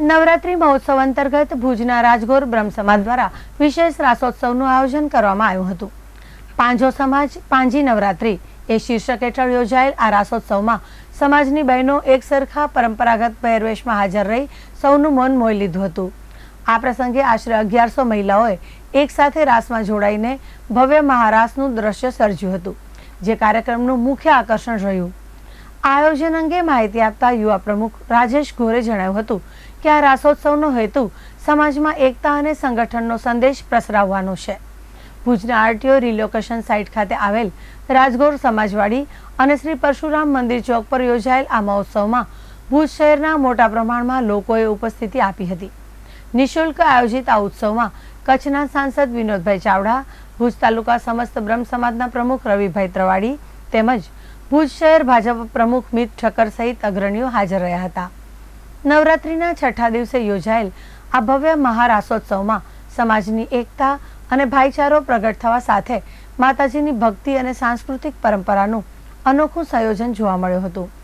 નવરાત્રી મહોત્સવ અંતર્ગત ભુજના રાજગોર બ્રહ્મ સમાજ દ્વારા વિશેષ રાસોત્સવનું આયોજન કરવામાં આવ્યું હતું. પાંજો સમાજ, પાંજી નવરાત્રી એ શીર્ષક હેઠળ યોજાયેલ આ રાસોત્સવમાં સમાજની બહેનો એક સરખા પરંપરાગત પહેરવેશમાં હાજર રહી સૌનું મન મોહી લીધું હતું. આ પ્રસંગે આશરે અગિયારસો મહિલાઓએ એક સાથે રાસમાં જોડાઈને ભવ્ય મહારાસનું દ્રશ્ય સર્જ્યું હતું, જે કાર્યક્રમનું મુખ્ય આકર્ષણ રહ્યું. આયોજન અંગે માહિતી આપતા યુવા પ્રમુખ રાજેશ ગોરે જણાવ્યું હતું કે આ રાસોત્સવનો હેતુ સમાજમાં એકતા અને સંગઠનનો સંદેશ પ્રસરાવવાનો છે. ભુજના આરટીઓ રિલોકેશન સાઇટ ખાતે આવેલ રાજગોર સમાજવાડી અને શ્રી પરશુરામ મંદિર ચોક પર યોજાયેલ આ મહોત્સવમાં ભુજ શહેરના મોટા પ્રમાણમાં લોકોએ ઉપસ્થિતિ આપી હતી. નિઃશુલ્ક આયોજિત આ ઉત્સવમાં કચ્છના સાંસદ વિનોદભાઈ ચાવડા, ભુજ તાલુકા સમસ્ત બ્રહ્મ સમાજના પ્રમુખ રવિભાઈ ત્રવાડી તેમજ ભુજ શહેર ભાજપ પ્રમુખ મિત ઠક્કર સહિત અગ્રણીઓ હાજર રહ્યા હતા. નવરાત્રિના છઠ્ઠા દિવસે યોજાયેલ આ ભવ્ય મહારાસોત્સવમાં સમાજની એકતા અને ભાઈચારો પ્રગટ થવા સાથે માતાજીની ભક્તિ અને સાંસ્કૃતિક પરંપરાનું અનોખું સંયોજન જોવા મળ્યું હતું.